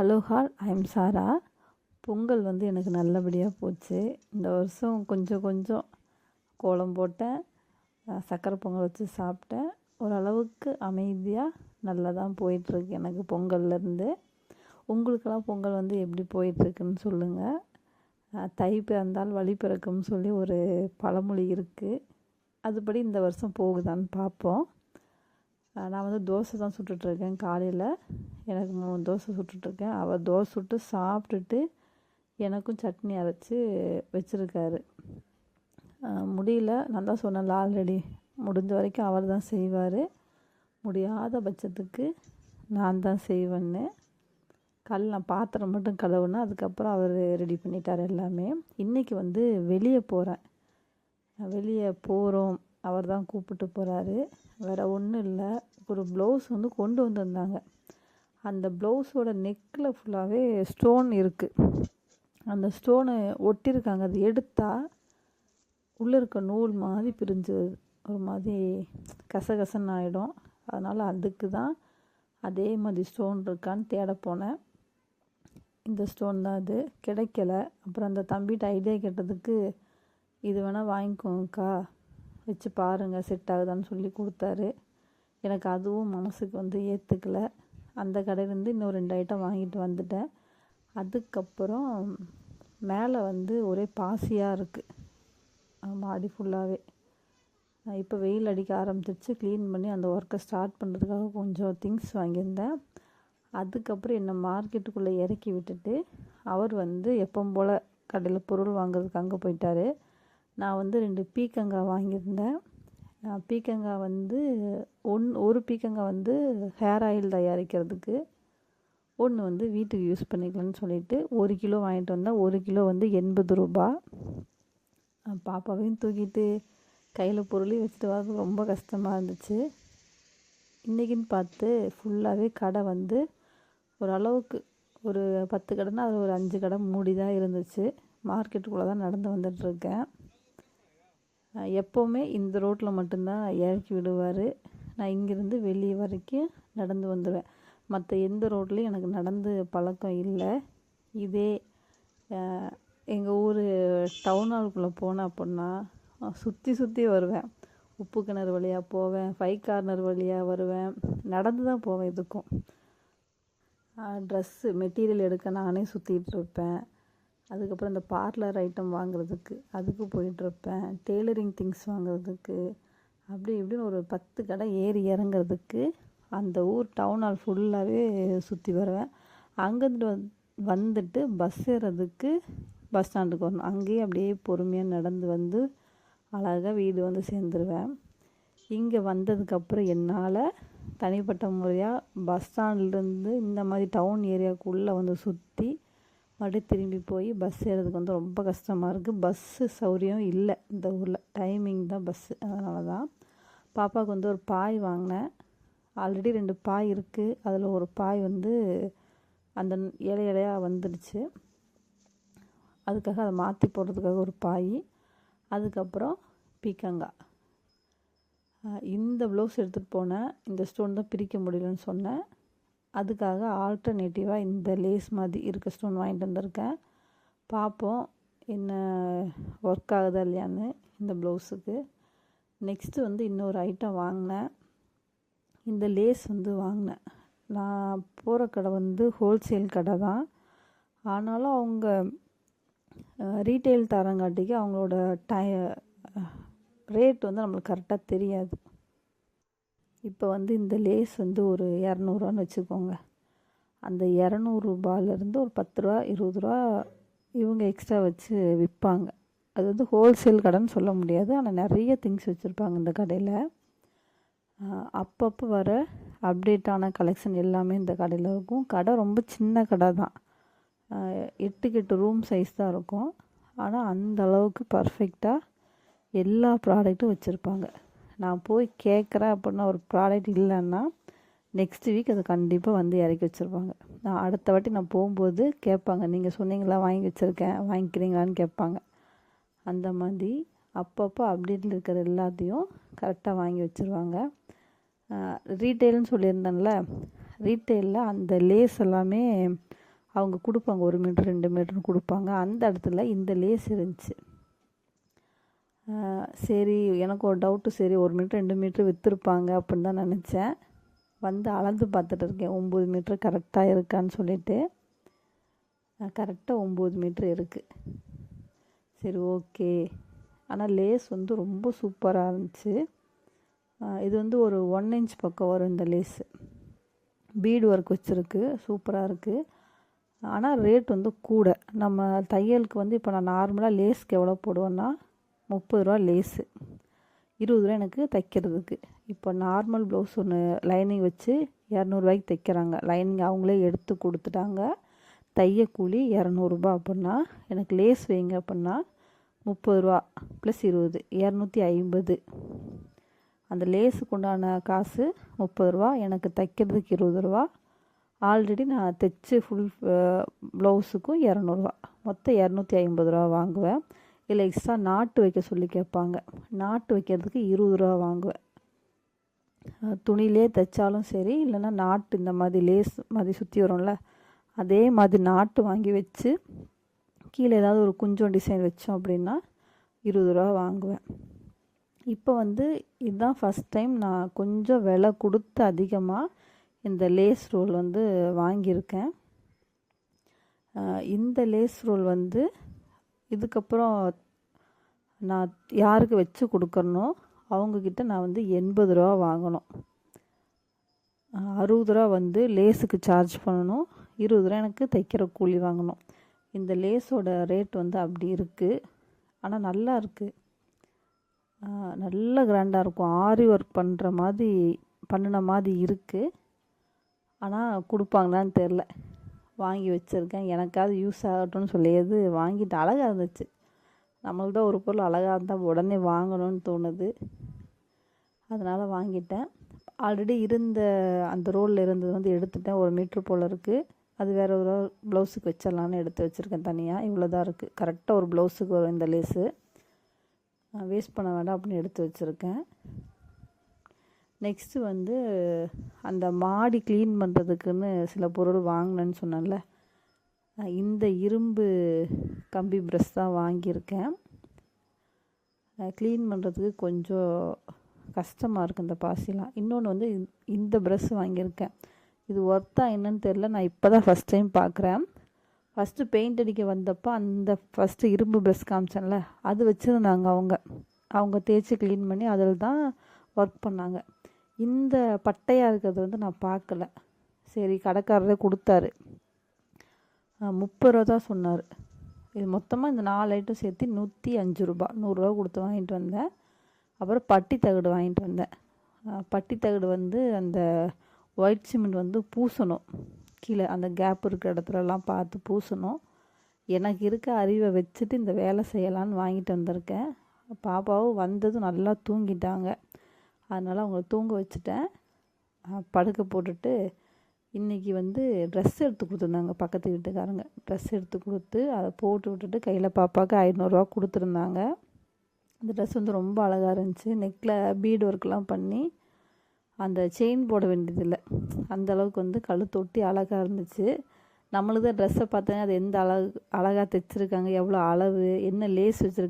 Hello all I'm Sara Pongal வந்து எனக்கு நல்லபடியாக போச்சு. இந்த வருஷம் கொஞ்சம் கொஞ்சம் கோலம் போட்டேன். சக்கரை பொங்கல் வச்சு சாப்பிட்டேன். ஓரளவுக்கு அமைதியாக நல்லா தான் போயிட்டுருக்கு எனக்கு பொங்கல்லேருந்து உங்களுக்கெல்லாம் பொங்கல் வந்து எப்படி போயிட்டுருக்குன்னு சொல்லுங்கள் தை பிறந்தால் வழி பிறக்கும்னு சொல்லி ஒரு பழமொழி இருக்குது அதுபடி இந்த வருஷம் போகுதான்னு பார்ப்போம் நான் வந்து தோசை தான் சுட்டுட்ருக்கேன் காலையில். எனக்கு மூணு தோசை சுட்டுட்ருக்கேன் அவர் தோசை சுட்டு சாப்பிட்டுட்டு எனக்கும் சட்னி அரைச்சி வச்சுருக்காரு. முடியல. நான் தான் சொன்னேன்ல ஆல்ரெடி முடிஞ்ச வரைக்கும் அவர் தான் செய்வார். முடியாத பட்சத்துக்கு நான் தான் செய்வேன்னு. கல் நான் பாத்திரம் மட்டும் கழுவுனா அதுக்கப்புறம் அவர் ரெடி பண்ணிட்டார் எல்லாமே. இன்றைக்கி வந்து வெளியே போகிறேன் வெளியே போகிறோம் அவர் தான் கூப்பிட்டு போகிறாரு வேறு ஒன்றும் இல்லை. ஒரு ப்ளவுஸ் வந்து கொண்டு வந்திருந்தாங்க. அந்த ப்ளவுஸோட நெக்கில் ஃபுல்லாகவே ஸ்டோன் இருக்குது அந்த ஸ்டோனு ஒட்டியிருக்காங்க அது எடுத்தால் உள்ளே இருக்க நூல் மாதிரி பிரிஞ்சு ஒரு மாதிரி கசகசன்னு ஆகிடும் அதனால் அதுக்கு தான் அதே மாதிரி ஸ்டோன் இருக்கான்னு தேட போனேன். இந்த ஸ்டோன் தான் அது. கிடைக்கல. அப்புறம் அந்த தம்பிகிட்ட ஐடியா கேட்டதுக்கு இது வேணால் வாங்கிக்கோங்கக்கா. வச்சு பாருங்கள் செட் ஆகுதான்னு சொல்லி கொடுத்தாரு. எனக்கு அதுவும் மனசுக்கு வந்து ஏற்றுக்கல அந்த கடையிலேருந்து இன்னும் ரெண்டு ஐட்டம் வாங்கிட்டு வந்துட்டேன். அதுக்கப்புறம் மேலே வந்து ஒரே பாசியாக இருக்குது மாடி ஃபுல்லாகவே இப்போ வெயில் அடிக்க ஆரம்பிச்சிருச்சு. க்ளீன் பண்ணி அந்த ஒர்க்கை ஸ்டார்ட் பண்ணுறதுக்காக கொஞ்சம் திங்ஸ் வாங்கியிருந்தேன். அதுக்கப்புறம் என்னை மார்க்கெட்டுக்குள்ளே இறக்கி விட்டுட்டு அவர் வந்து எப்போ போல் கடையில் பொருள் வாங்குறதுக்கு அங்கே போயிட்டார். நான் வந்து ரெண்டு பீக்கங்காய் வாங்கியிருந்தேன். நான் பீக்கங்காய் வந்து ஒன் ஒரு பீக்கங்காய் வந்து ஹேர் ஆயில் தயாரிக்கிறதுக்கு. ஒன்று வந்து வீட்டுக்கு யூஸ் பண்ணிக்கலாம்னு சொல்லிட்டு ஒரு கிலோ வாங்கிட்டு வந்தேன். ஒரு கிலோ வந்து எண்பது ரூபா. பாப்பாவையும் தூக்கிட்டு கையில் பொருளையும் வச்சுட்டு வர ரொம்ப கஷ்டமாக இருந்துச்சு. இன்றைக்கின்னு பார்த்து ஃபுல்லாகவே கடை வந்து ஓரளவுக்கு ஒரு பத்து கடைன்னா அதில் ஒரு அஞ்சு கடை மூடி தான் இருந்துச்சு. மார்க்கெட்டுக்குள்ளே தான் நடந்து வந்துட்டுருக்கேன் எப்போவுமே இந்த ரோட்டில் மட்டும்தான் இறக்கி விடுவார். நான் இங்கேருந்து வெளியே வரைக்கும் நடந்து வந்துடுவேன் மற்ற எந்த ரோட்லேயும் எனக்கு நடந்து பழக்கம் இல்லை. இதே எங்கள் ஊர் டவுன் ஹாலுக்குள்ளே போனேன் அப்படின்னா சுற்றி சுற்றி வருவேன். உப்பு கிணறு வழியாக போவேன் ஃபைவ் கார்னர் வழியாக வருவேன். நடந்து தான் போவேன் இதுக்கும். ட்ரெஸ்ஸு மெட்டீரியல் எடுக்க நானே சுற்றிட்டு இருப்பேன். அதுக்கப்புறம் இந்த பார்லர் ஐட்டம் வாங்குறதுக்கு அதுக்கு போயிட்டுருப்பேன் டெய்லரிங் திங்ஸ் வாங்குறதுக்கு அப்படி இப்படின்னு ஒரு பத்து கடை ஏறி இறங்குறதுக்கு அந்த ஊர் டவுன் ஹால் ஃபுல்லாகவே சுற்றி வருவேன். அங்கேருந்து வந் வந்துட்டு பஸ் ஏறதுக்கு பஸ் ஸ்டாண்டுக்கு வரணும். அங்கேயே அப்படியே பொறுமையாக நடந்து வந்து அழகாக வீடு வந்து சேர்ந்துருவேன். இங்கே வந்ததுக்கப்புறம் என்னால் தனிப்பட்ட முறையாக பஸ் ஸ்டாண்ட்லேருந்து இந்த மாதிரி டவுன் ஏரியாவுக்குள்ளே வந்து சுற்றி மறுபடியும் திரும்பி போய் பஸ் ஏறதுக்கு வந்து ரொம்ப கஷ்டமாக இருக்குது பஸ்ஸு சௌரியம் இல்லை இந்த ஊரில். டைமிங் தான் பஸ்ஸு அதனால தான் பாப்பாவுக்கு வந்து ஒரு பாய் வாங்கினேன். ஆல்ரெடி ரெண்டு பாய் இருக்குது அதில் ஒரு பாய் வந்து அந்த இலை இலையாக வந்துடுச்சு. அதுக்காக அதை மாற்றி போடுறதுக்காக ஒரு பாய். அதுக்கப்புறம் பீக்கங்காய் இந்த ப்ளவுஸ் எடுத்துகிட்டு போனேன். இந்த ஸ்டோன் தான் பிரிக்க முடியலன்னு சொன்னேன். அதுக்காக ஆல்டர்னேட்டிவாக இந்த லேஸ் மாதிரி இருக்க ஸ்டோன் வாங்கிட்டு வந்திருக்கேன். பார்ப்போம் என்ன ஒர்க் ஆகுதா இல்லையான்னு இந்த ப்ளவுஸுக்கு நெக்ஸ்ட்டு வந்து இன்னொரு ஐட்டம் வாங்கினேன். இந்த லேஸ் வந்து வாங்கினேன். நான் போகிற கடை வந்து ஹோல்சேல் கடை தான். ஆனாலும் அவங்க ரீட்டைல் தரங்காட்டிக்கு அவங்களோட டை ரேட் வந்து நம்மளுக்கு கரெக்டாக தெரியாது. இப்போ வந்து இந்த லேஸ் வந்து ஒரு இரநூறுவான்னு வச்சுக்கோங்க. அந்த இரநூறுபாலேருந்து ஒரு பத்து ரூபா இருபது ரூபா இவங்க எக்ஸ்ட்ரா வச்சு விற்பாங்க. அது வந்து ஹோல்சேல் கடைன்னு சொல்ல முடியாது. ஆனால் நிறைய திங்ஸ் வச்சுருப்பாங்க இந்த கடையில். அப்பப்போ வர அப்டேட்டான கலெக்ஷன் எல்லாமே இந்த கடையில் இருக்கும். கடை ரொம்ப சின்ன கடை தான். எட்டுக்கு எட்டு ரூம் சைஸ் தான் இருக்கும். ஆனால் அந்த அளவுக்கு பர்ஃபெக்டாக எல்லா ப்ராடக்ட்டும் வச்சுருப்பாங்க. நான் போய் கேட்குறேன் அப்படின்னா ஒரு ப்ராடக்ட் இல்லைன்னா நெக்ஸ்ட் வீக் அது கண்டிப்பாக வந்து இறக்கி வச்சுருப்பாங்க. நான் அடுத்த வாட்டி நான் போகும்போது கேட்பாங்க நீங்கள் சொன்னீங்களா வாங்கி வச்சுருக்கேன் வாங்கிக்கிறீங்களான்னு கேட்பாங்க. அந்த மாதிரி அப்பப்போ அப்டேட்டில் இருக்கிற எல்லாத்தையும் கரெக்டாக வாங்கி வச்சுருவாங்க. ரீட்டெயில்னு சொல்லியிருந்தேன்ல ரீட்டெயிலில் அந்த லேஸ் எல்லாமே அவங்க கொடுப்பாங்க. ஒரு மீட்ரு ரெண்டு மீட்ருன்னு கொடுப்பாங்க. அந்த இடத்துல இந்த லேஸ் இருந்துச்சு. சரி எனக்கு ஒரு டவுட்டு சரி ஒரு மீட்ரு ரெண்டு மீட்ரு விற்றுருப்பாங்க அப்படின்னு தான் நினச்சேன். வந்து அளந்து பார்த்துட்டு இருக்கேன். ஒம்பது மீட்ரு கரெக்டாக இருக்கான்னு சொல்லிட்டு. கரெக்டாக ஒம்பது மீட்ரு இருக்குது சரி ஓகே ஆனால் லேஸ் வந்து ரொம்ப சூப்பராக இருந்துச்சு. இது வந்து ஒரு ஒன் இன்ச் பக்கம் வரும் இந்த லேஸு பீடு ஒர்க் வச்சுருக்கு. சூப்பராக இருக்குது ஆனால் ரேட் வந்து கூட. நம்ம தையலுக்கு வந்து இப்போ நான் நார்மலாக லேஸ்க்கு எவ்வளோ போடுவேன்னா முப்பது ரூபா லேஸு. இருபது ரூபா எனக்கு தைக்கிறதுக்கு. இப்போ நார்மல் ப்ளவுஸ் ஒன்று லைனிங் வச்சு இரநூறுவாய்க்கு தைக்கிறாங்க. லைனிங் அவங்களே எடுத்து கொடுத்துட்டாங்க. தைய கூலி இரநூறுபா அப்படின்னா எனக்கு லேஸ் வைங்க அப்படின்னா முப்பது ரூபா ப்ளஸ் இருபது இரநூத்தி ஐம்பது. அந்த லேஸுக்கு உண்டான காசு முப்பது ரூபா எனக்கு தைக்கிறதுக்கு இருபது ரூபா. ஆல்ரெடி நான் தைச்சி ஃபுல் ப்ளவுஸுக்கும் இரநூறுவா மொத்தம் இரநூத்தி ஐம்பது ரூபா வாங்குவேன். இல்லை எக்ஸ்ட்ரா நாட்டு வைக்க சொல்லி கேட்பாங்க. நாட்டு வைக்கிறதுக்கு இருபது ரூபா வாங்குவேன். துணியிலே தைச்சாலும் சரி இல்லைன்னா நாட்டு இந்த மாதிரி லேஸ் மாதிரி சுற்றி வரும்ல அதே மாதிரி நாட்டு வாங்கி வச்சு கீழே ஏதாவது ஒரு குஞ்சம் டிசைன் வச்சோம் அப்படின்னா இருபது ரூபா வாங்குவேன். இப்போ வந்து இதுதான் ஃபஸ்ட் டைம் நான் கொஞ்சம் விலை கொடுத்து அதிகமாக இந்த லேஸ் ரோல் வந்து வாங்கியிருக்கேன். இந்த லேஸ் ரோல் வந்து இதுக்கப்புறம் நான் யாருக்கு வச்சு கொடுக்குறனோ அவங்கக்கிட்ட நான் வந்து எண்பது ரூபா வாங்கணும். அறுபது ரூபா வந்து லேஸுக்கு சார்ஜ் பண்ணணும். இருபது ரூபா எனக்கு தைக்கிற கூலி வாங்கணும். இந்த லேஸோட ரேட் வந்து அப்படி இருக்குது ஆனால் நல்லா இருக்குது நல்ல கிராண்டாக இருக்கும். ஆரி ஒர்க் பண்ணுற மாதிரி பண்ணின மாதிரி இருக்குது ஆனால் கொடுப்பாங்களான்னு தெரில வாங்கி வச்சுருக்கேன். எனக்காவது யூஸ் ஆகட்டும்னு சொல்லியது வாங்கிட்டு அழகாக இருந்துச்சு. நம்மள்தான் ஒரு பொருள் அழகாக இருந்தால் உடனே வாங்கணும்னு தோணுது. அதனால் வாங்கிட்டேன். ஆல்ரெடி இருந்த அந்த ரோலில் இருந்தது வந்து எடுத்துட்டேன். ஒரு மீட்ரு போல் இருக்குது அது வேறு ஒரு ப்ளவுஸுக்கு வச்சிடலான்னு எடுத்து வச்சுருக்கேன் தனியாக இவ்வளோ தான் இருக்குது கரெக்டாக ஒரு ப்ளவுஸுக்கு வரும் இந்த லேஸு வேஸ்ட் பண்ண வேண்டாம் அப்படின்னு எடுத்து வச்சுருக்கேன். நெக்ஸ்ட்டு வந்து அந்த மாடி க்ளீன் பண்ணுறதுக்குன்னு சில பொருள் வாங்கினேன்னு சொன்னேன்ல. இந்த இரும்பு கம்பி ப்ரெஷ் தான் வாங்கியிருக்கேன். க்ளீன் பண்ணுறதுக்கு கொஞ்சம் கஷ்டமாக இருக்குது இந்த பாசிலாம். இன்னொன்று வந்து இந்த ப்ரெஷ் வாங்கியிருக்கேன். இது ஒர்த்தா என்னன்னு தெரில நான் இப்போ தான் ஃபஸ்ட் டைம் பார்க்குறேன் ஃபஸ்ட்டு பெயிண்ட் அடிக்க வந்தப்போ அந்த ஃபஸ்ட்டு இரும்பு ப்ரெஷ் காமிச்சேன்ல அது வச்சுருந்தாங்க அவங்க. அவங்க தேய்ச்சி க்ளீன் பண்ணி அதில் தான் ஒர்க் பண்ணாங்க. இந்த பட்டையாக இருக்கிறது வந்து நான் பார்க்கல. சரி கடைக்காரரே கொடுத்தாரு. முப்பது ரூபா தான் சொன்னார். இது மொத்தமாக இந்த நாலு ஐட்டம் சேர்த்து நூற்றி அஞ்சு ரூபா. நூறுரூவா கொடுத்து வாங்கிட்டு வந்தேன். அப்புறம் பட்டி தகடு வாங்கிட்டு வந்தேன். பட்டி தகடு வந்து அந்த ஒயிட் சிமெண்ட் வந்து பூசணும். கீழே அந்த கேப் இருக்கிற இடத்துலலாம் பார்த்து பூசணும். எனக்கு இருக்க அறிவை வச்சுட்டு இந்த வேலை செய்யலான்னு வாங்கிட்டு வந்திருக்கேன். பாப்பாவும் வந்ததும் நல்லா தூங்கிட்டாங்க. அதனால் அவங்கள தூங்க வச்சுட்டேன். படுக்க போட்டுட்டு இன்றைக்கி வந்து ட்ரெஸ் எடுத்து கொடுத்துருந்தாங்க பக்கத்து வீட்டுக்காரங்க. ட்ரெஸ் எடுத்து கொடுத்து அதை போட்டு விட்டுட்டு கையில் பாப்பாவுக்கு ஐநூறுரூவா கொடுத்துருந்தாங்க. அந்த ட்ரெஸ் வந்து ரொம்ப அழகாக இருந்துச்சு. நெக்கில் பீடு ஒர்க்லாம் பண்ணி அந்த செயின் போட வேண்டியதில்லை. அந்தளவுக்கு வந்து கழுத்தொட்டி அழகாக இருந்துச்சு. நம்மளுக்கு தான் ட்ரெஸ்ஸை பார்த்தாங்க அது எந்த அழகு அழகாக தைச்சிருக்காங்க எவ்வளோ அளவு என்ன லேஸ் வச்சுருக்கு